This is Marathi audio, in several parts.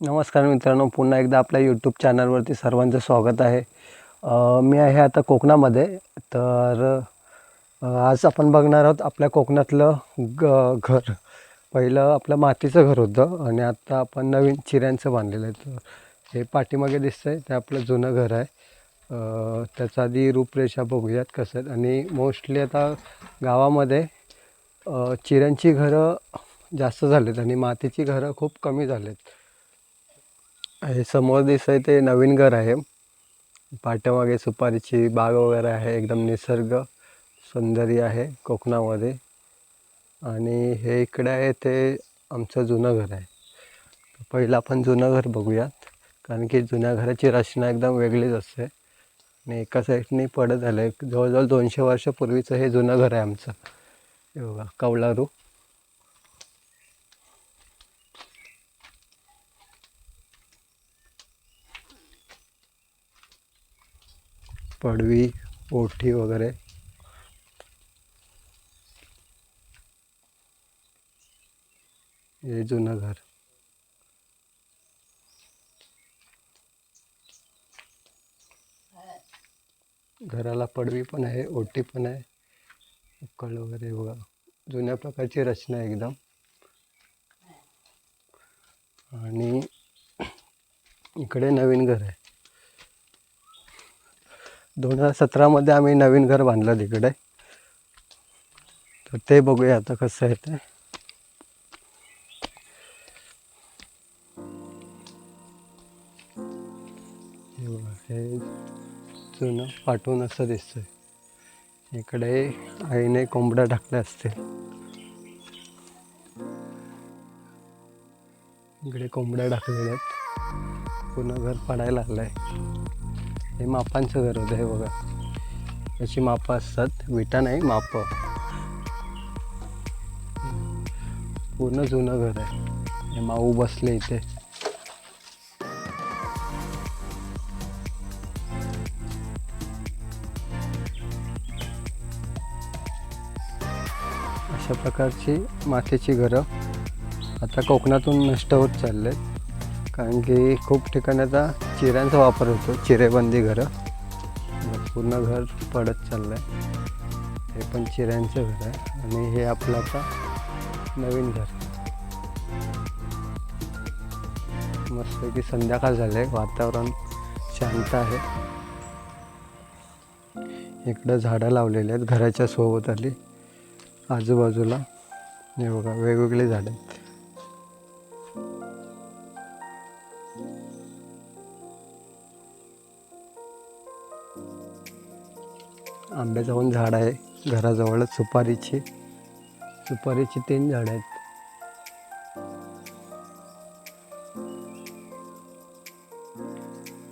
नमस्कार मित्रांनो पुन्हा एकदा आपल्या यूट्यूब चॅनलवरती सर्वांचं स्वागत आहे. मी आहे आता कोकणामध्ये. तर आज आपण बघणार आहोत आपल्या कोकणातलं ग घर. पहिलं आपलं मातीचं घर होतं आणि आता आपण नवीन चिऱ्यांचं बांधलेलं आहे. तर हे पाठीमागे दिसतं आहे ते आपलं जुनं घर आहे. त्याचं त्याचा आधी रूपरेषा बघूयात कसं आहेत. आणि मोस्टली आता गावामध्ये चिऱ्यांची घरं जास्त झालेत आणि मातीची घरं खूप कमी झालेत. हे समोर दिसत आहे ते नवीन घर आहे. पाठीमागे सुपारीची बाग वगैरे आहे. एकदम निसर्ग सौंदर्य आहे कोकणामध्ये. आणि हे इकडे आहे ते आमचं जुनं घर आहे. पहिलं आपण जुनं घर बघूयात. कारण की जुन्या घराची रचना एकदम वेगळीच असते. आणि एका साईडने पडत झालं आहे जवळजवळ दोनशे वर्षापूर्वीचं हे जुनं घर आहे आमचं. बघा कौलारू पडवी ओठी वगैरे. हे जुनं घर. घराला पडवी पण आहे ओटी पण आहे उकळ वगैरे बघा. जुन्या प्रकारची रचना आहे एकदम. आणि इकडे नवीन घर आहे. दोन हजार सतरामध्ये आम्ही नवीन घर बांधलं तिकडे. तर ते बघूया आता कसं आहे ते. हे जुनं पाठवून असं दिसतंय. इकडे आईने कोंबड्या टाकल्या असतील. इकडे कोंबड्या टाकलेल्या आहेत. पूर्ण घर पडायला आलंय हे मापांचं घर होतं हे बघा. याची मापं असतात विटा नाही मापं. पूर्ण जुनं घर आहे. हे माऊ बसले इथे. अशा प्रकारची मातीची घरं आता कोकणातून नष्ट होत चालले आहेत कारण की खूप ठिकाणी आता चिऱ्यांचा वापर होतो चिरेबंदी घरं. मग पूर्ण घर पडत चाललं आहे हे पण चिऱ्यांचं घर आहे आणि हे आपलं आता नवीन घर. मस्तपैकी संध्याकाळ झालं आहे वातावरण शांत आहे. इकडं झाडं लावलेली आहेत घराच्या सोबत आली. आजूबाजूला हे बघा वेगवेगळी झाडं आहेत. आंब्याचं पण झाड आहे घराजवळच सुपारीची सुपारीची तीन झाडं आहेत.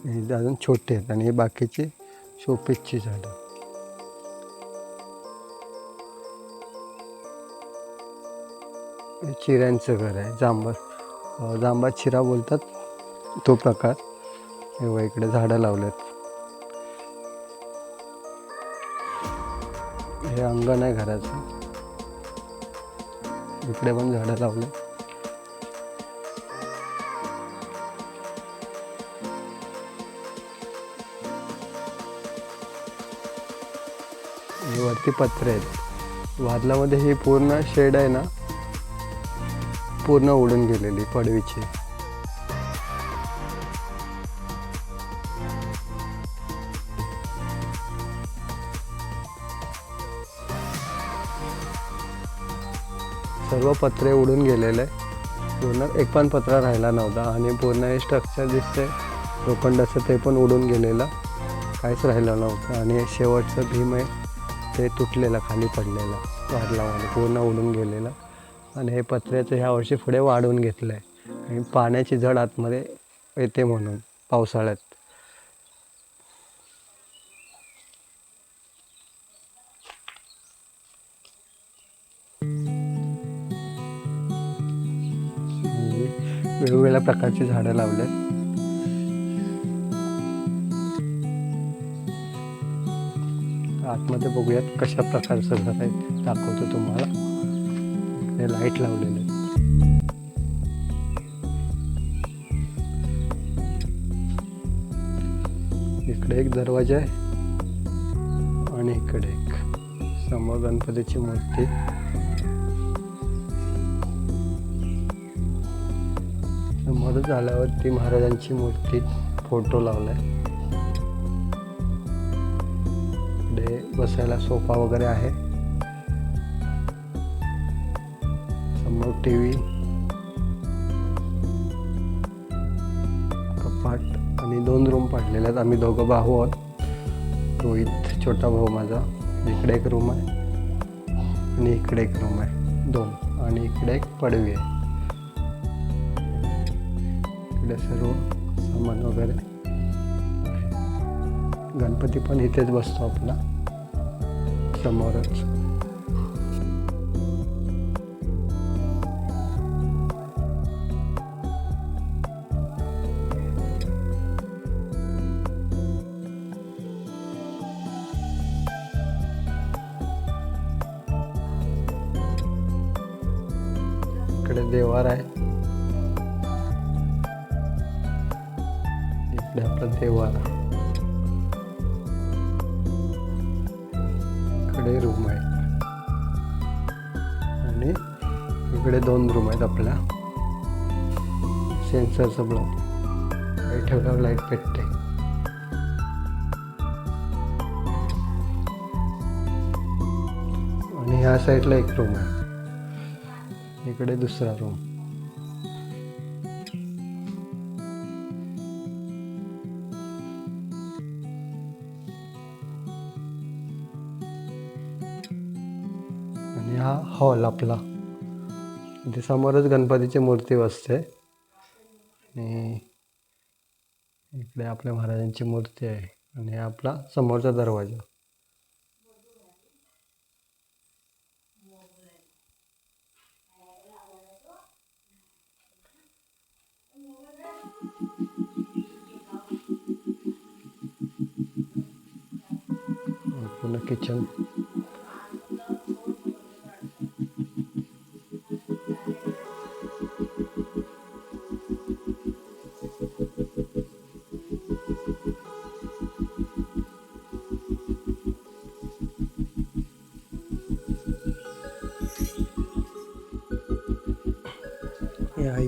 हे अजून छोटे आहेत आणि हे बाकीचे शोपेसची झाडं. चिऱ्यांचं घर आहे जांभर. अं, जांभा चिरा बोलतात तो प्रकार. हे इकडे झाडं लावलेत. हे अंगण आहे घराचं. इकडे पण झाडं लावले. वरती पत्रे आहेत. वादलामध्ये ही पूर्ण शेड आहे ना पूर्ण उडून गेलेली पडवीची. सर्व पत्रे उडून गेलेले. पूर्ण एक पण पत्रा राहिला नव्हता आणि पूर्ण हे स्ट्रक्चर दिसते लोखंडाचं ते पण उडून गेलेलं. काहीच राहिलं नव्हतं आणि शेवटचं भीम आहे ते तुटलेलं खाली पडलेलं वारलामध्ये पूर्ण उडून गेलेलं. आणि हे पत्र्याचं ह्या वर्षी पुढे वाढवून घेतलं आहे आणि पाण्याची झड आतमध्ये येते म्हणून पावसाळ्यात. वेगवेगळ्या प्रकारची झाडं लावले आतमध्ये बघूयात कशा प्रकारचं घर आहे. दाखवतो तुम्हाला. हे लाइट लावलेले इकडे एक दरवाजा आहे. आणि इकडे एक समोर गणपतीची मूर्ती. मदत झाल्यावर ती महाराजांची मूर्ती फोटो लावलाय. पुढे बसायला सोफा वगैरे आहे. समोर टी व्ही. कपाट आणि दोन रूम पाडलेले आहेत. आम्ही दोघं भाऊ आहोत. रोहित छोटा भाऊ माझा. इकडे एक रूम आहे आणि इकडे एक रूम आहे. दोन. आणि इकडे एक पडवी आहे. इकडे सर्व सामान वगैरे. गणपती पण इथेच बसतो आपला. समोरच. इकडे देवार आहे. इकडे देवाला इकडे रूम आहे आणि इकडे दोन रूम आहेत आपल्या. सेन्सरचं ब्लॉक काही ठेवल्यावर लाइट पेटते आणि ह्या साईडला एक रूम आहे. इकडे दुसरा रूम हो, हॉल आपला इथे समोरच गणपतीची मूर्ती बसते. आणि इकडे आपल्या महाराजांची मूर्ती आहे. आणि आपला समोरचा दरवाजा. पूर्ण किचन हे आई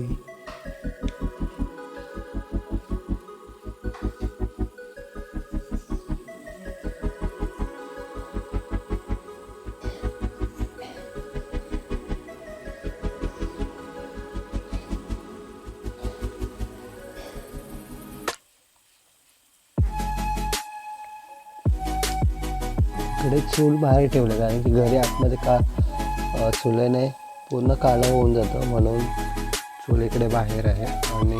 इकडे चूल बाहेर ठेवलं कारण की घरी आतमध्ये का चुलेने पूर्ण काळं होऊन जातं म्हणून चूल इकडे बाहेर आहे. आणि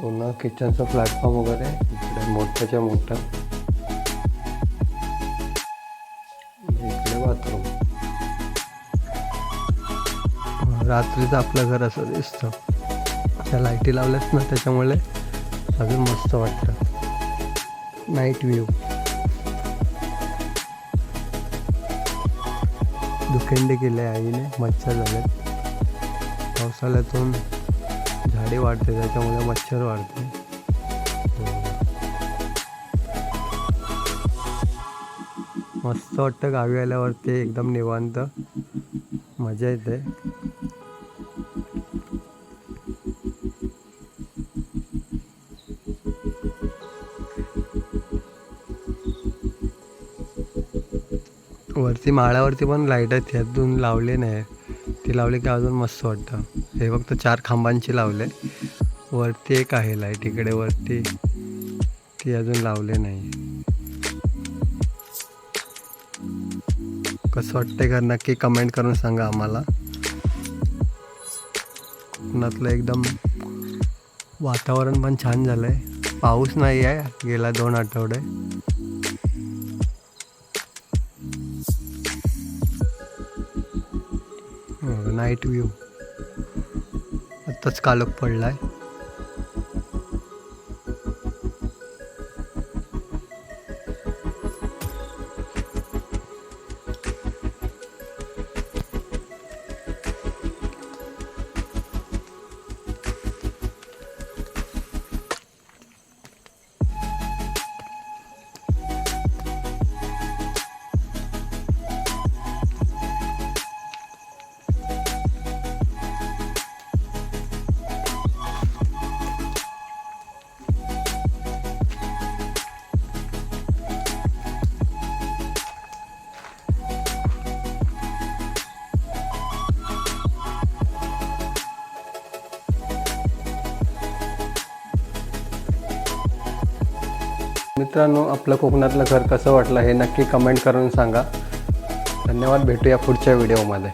पुन्हा किचनचं प्लॅटफॉर्म वगैरे इकडे मोठ्याच्या मोठं इकडे बाथरूम रात्रीचं आपलं घर असं दिसतं. त्या लाईटी लावल्यास ना त्याच्यामुळे अजून मस्त वाटतं. नाईट व्ह्यू दुखेंडे केले आईने मच्छर झाले पावसाळ्यातून झाडे वाढते त्याच्यामुळे मच्छर वाढते. मस्त वाटतं गावी आल्यावरती एकदम निवांत. मजा येते. वरती माळ्यावरती पण लाइट आहेत त्यातून लावले नाही. ती लावली की अजून मस्त वाटतं. हे फक्त चार खांबांची लावले. वरती एक आहे लाइट इकडे वरती ती अजून लावले नाही. कसं वाटतंय का नक्की कमेंट करून सांगा आम्हाला. कोकणातलं एकदम वातावरण पण छान झालं आहे पाऊस नाही आहे गेला दोन आठवडे. Night view. आत्ताच कालक पडलाय. मित्रांनो आपलं कोकणातलं घर कसं वाटलं हे नक्की कमेंट करून सांगा. धन्यवाद भेटूया पुढच्या व्हिडिओमध्ये